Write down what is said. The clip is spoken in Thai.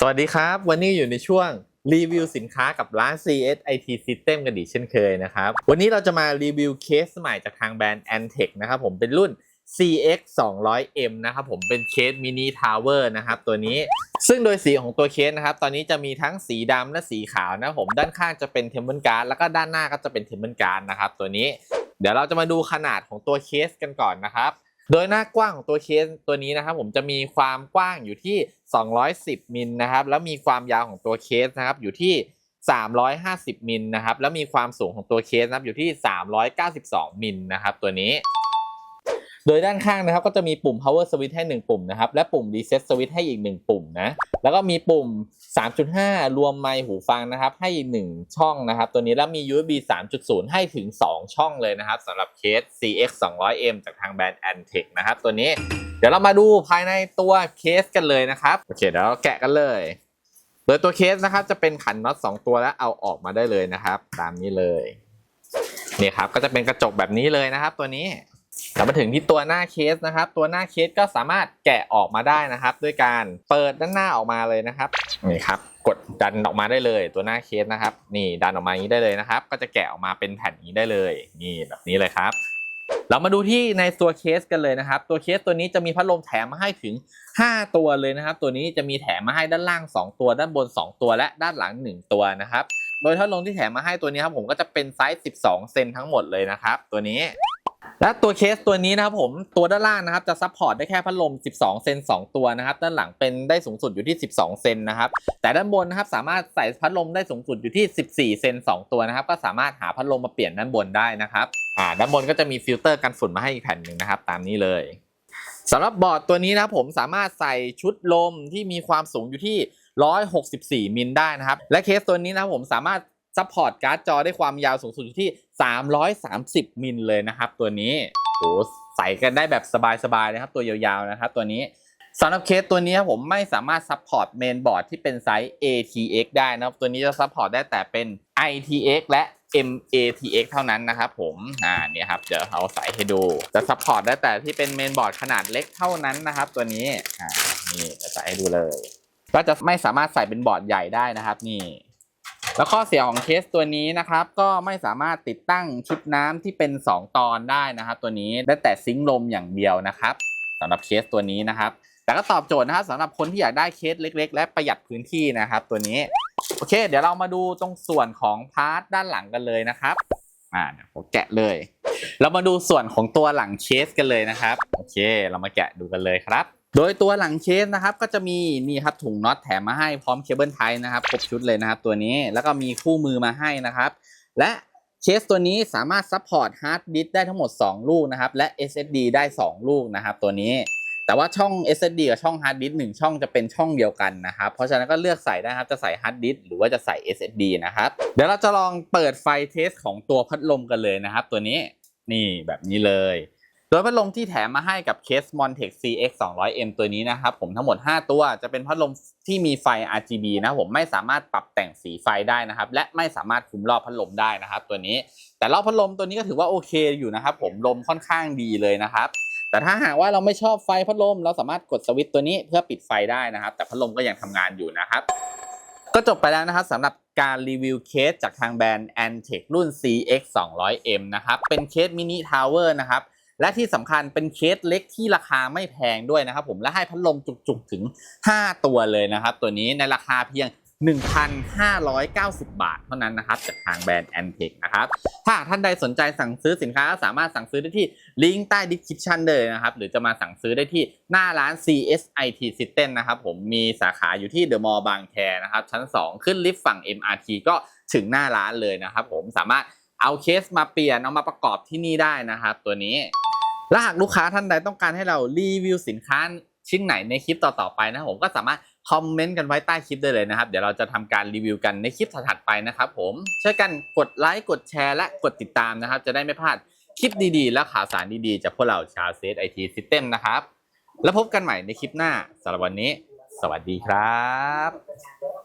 สวัสดีครับ วันนี้อยู่ในช่วงรีวิวสินค้ากับร้าน CS IT System กันอีเช่นเคยนะครับ วันนี้เราจะมารีวิวเคสใหม่จากทางแบรนด์ Antec นะครับผมเป็นรุ่น CX 200M นะครับผมเป็นเคสมินิทาวเวอร์นะครับตัวนี้ซึ่งโดยสีของตัวเคสนะครับ ตอนนี้จะมีทั้งสีดำและสีขาวนะผมด้านข้างจะเป็นเทมเ p ิลการ์ดแล้วก็ด้านหน้าก็จะเป็นเทมเ p ิลการ์ดนะครับตัวนี้ เดี๋ยวเราจะมาดูขนาดของตัวเคสกันก่อนนะครับ โดยหน้ากว้างของตัวเคสตัวนี้นะครับผมจะมีความกว้างอยู่ที่ 210 มิลนะครับแล้วมีความยาวของตัวเคสนะครับอยู่ที่ 350 มิลนะครับแล้วมีความสูงของตัวเคสนะครับอยู่ที่ 392 มิลนะครับตัวนี้ โดยด้านข้างนะครับก็จะมีปุ่ม power switch ให้ 1 ปุ่มนะครับ และปุ่ม reset switch ให้อีก 1 ปุ่มนะ แล้วก็มีปุ่ม 3.5 รวมไมค์หูฟังนะครับ ให้อีก 1 ช่องนะครับ ตัวนี้แล้วมี USB 3.0 ให้ถึง 2 ช่องเลยนะครับสำหรับเคส CX 200M จากทางแบรนด์ Antec นะครับ ตัวนี้ เดี๋ยวเรามาดูภายในตัวเคสกันเลยนะครับ โอเคเดี๋ยวเราแกะกันเลย โดยตัวเคสนะครับจะเป็นขันน็อต2ตัวแล้วเอาออกมาได้เลยนะครับ ตามนี้เลยนี่ครับก็จะเป็นกระจกแบบนี้เลยนะครับ ตัวนี้ กลับมาถึงที่ตัวหน้าเคสนะครับ ตัวหน้าเคสก็สามารถแกะออกมาได้นะครับ ด้วยการเปิดด้านหน้าออกมาเลยนะครับนี่ครับกดดันออกมาได้เลย ตัวหน้าเคสนะครับ นี่ดันออกมาอย่างนี้ได้เลยนะครับ ก็จะแกะออกมาเป็นแผ่นนี้ได้เลยนี่แบบนี้เลยครับ เรามาดูที่ในตัวเคสกันเลยนะครับ ตัวเคสตัวนี้จะมีพัดลมแถมมาให้ถึง 5 ตัวเลยนะครับ ตัวนี้จะมีแถมมาให้ด้านล่าง 2 ตัว ด้านบน 2 ตัว และด้านหลัง 1 ตัวนะครับโดยพัดลมที่แถมมาให้ตัวนี้ครับผมก็จะเป็นไซส์ 12 เซนทั้งหมดเลยนะครับ ตัวนี้ และตัวเคสตัวนี้นะครับผมตัวด้านล่างนะครับจะซัพพอร์ตได้แค่พัดลม 12 เซน 2 ตัวนะครับ ด้านหลังเป็นได้สูงสุดอยู่ที่ 12 เซนนะครับ แต่ด้านบนนะครับสามารถใส่พัดลมได้สูงสุดอยู่ที่ 14 เซน 2 ตัวนะครับ ก็สามารถหาพัดลมมาเปลี่ยนด้านบนได้นะครับอ่าด้านบนก็จะมีฟิลเตอร์กันฝุ่นมาให้อีกแผ่นหนึ่งนะครับ ตามนี้เลยสำหรับบอร์ดตัวนี้นะครับผมสามารถใส่ชุดลมที่มีความสูงอยู่ที่ 164 มิลได้นะครับ และเคสตัวนี้นะครับผมสามารถ ซัพพอร์ตการ์ดจอได้ความยาวสูงสุดอยู่ที่ 330 มิลเลยนะครับ ตัวนี้โหใส่กันได้แบบสบายๆนะครับ ตัวยาวๆนะครับ ตัวนี้สำหรับเคสตัวนี้ผมไม่สามารถซัพพอร์ตเมนบอร์ดที่เป็นไซส์ ATX ได้นะครับ ตัวนี้จะซัพพอร์ตได้แต่เป็น ITX และ MATX เท่านั้นนะครับผมอ่าเนี่ยครับเดี๋ยวเอาใส่ให้ดูจะซัพพอร์ตได้แต่ที่เป็นเมนบอร์ดขนาดเล็กเท่านั้นนะครับ ตัวนี้อ่านี่จะใส่ให้ดูเลย ก็จะไม่สามารถใส่เป็นบอร์ดใหญ่ได้นะครับ นี่ แล้วข้อเสียของเคสตัวนี้นะครับ ก็ไม่สามารถติดตั้งชุดน้ำที่เป็น 2 ตอนได้นะครับ ตัวนี้ได้แต่ซิงค์ลมอย่างเดียวนะครับสำหรับเคสตัวนี้นะครับ แต่ก็ตอบโจทย์นะครับสำหรับคนที่อยากได้เคสเล็ก ๆ และประหยัดพื้นที่นะครับ ตัวนี้โอเค เดี๋ยวเรามาดูตรงส่วนของพาร์ทด้านหลังกันเลยนะครับอ่าเดี๋ยวผมแกะเลย เรามาดูส่วนของตัวหลังเคสกันเลยนะครับโอเค เรามาแกะดูกันเลยครับโดยตัวหลังเคสนะครับก็จะมีนี่ครับถุงน็อตแถมมาให้พร้อมเคเบิลไทยนะครับครบชุดเลยนะครับตัวนี้แล้วก็มีคู่มือมาให้นะครับ และเคสตัวนี้สามารถซัพพอร์ตฮาร์ดดิสได้ทั้งหมด 2 ลูกนะครับและ SSD ได้ 2 ลูกนะครับตัวนี้ แต่ว่าช่อง SSD กับช่องฮาร์ดดิสหนึ่งช่องจะเป็นช่องเดียวกันนะครับเพราะฉะนั้นก็เลือกใส่ได้ครับจะใส่ฮาร์ดดิสหรือว่าจะใส่ SSD นะครับเดี๋ยวเราจะลองเปิดไฟเทสของตัวพัดลมกันเลยนะครับ ตัวนี้นี่แบบนี้เลย โดยพัดลมที่แถมมาให้กับเคส Montech CX 200M ตัวนี้นะครับผมทั้งหมด 5 ตัวจะเป็นพัดลมที่มีไฟ RGB นะผมไม่สามารถปรับแต่งสีไฟได้นะครับ และไม่สามารถคุมรอบพัดลมได้นะครับ ตัวนี้ แต่รอบพัดลมตัวนี้ก็ถือว่าโอเคอยู่นะครับ ผมลมค่อนข้างดีเลยนะครับ แต่ถ้าหากว่าเราไม่ชอบไฟพัดลม เราสามารถกดสวิตช์ตัวนี้เพื่อปิดไฟได้นะครับ แต่พัดลมก็ยังทำงานอยู่นะครับก็จบไปแล้วนะครับสำหรับการรีวิวเคสจากทางแบรนด์ Antec รุ่น CX 200M นะครับเป็นเคสมินิทาวเวอร์นะครับ และที่สำคัญเป็นเคสเล็กที่ราคาไม่แพงด้วยนะครับผมและให้พัดลมจุกๆถึง 5 ตัวเลยนะครับ ตัวนี้ในราคาเพียง 1,590 บาทเท่านั้นนะครับจากทางแบรนด์ Antec นะครับถ้าท่านใดสนใจสั่งซื้อสินค้าก็สามารถสั่งซื้อได้ที่ลิงก์ใต้ description เลยนะครับ หรือจะมาสั่งซื้อได้ที่หน้าร้าน CSIT System นะครับผมมีสาขาอยู่ที่เดอะมอลล์บางแคนะครับ ชั้น 2 ขึ้นลิฟต์ฝั่ง MRT ก็ถึงหน้าร้านเลยนะครับผมสามารถเอาเคสมาเปลี่ยนเอามาประกอบที่นี่ได้นะครับ ตัวนี้ และหากลูกค้าท่านใดต้องการให้เรารีวิวสินค้าชิ้นไหนในคลิปต่อๆไปนะผมก็สามารถคอมเมนต์กันไว้ใต้คลิปได้เลยนะครับ เดี๋ยวเราจะทำการรีวิวกันในคลิปถัดๆไปนะครับผมช่วยกันกดไลค์กดแชร์และกดติดตามนะครับ จะได้ไม่พลาดคลิปดีๆ และข่าวสารดีๆ จากพวกเราชาวเซตไอทีซิสเต็มนะครับ แล้วพบกันใหม่ในคลิปหน้าสำหรับวันนี้ สวัสดีครับ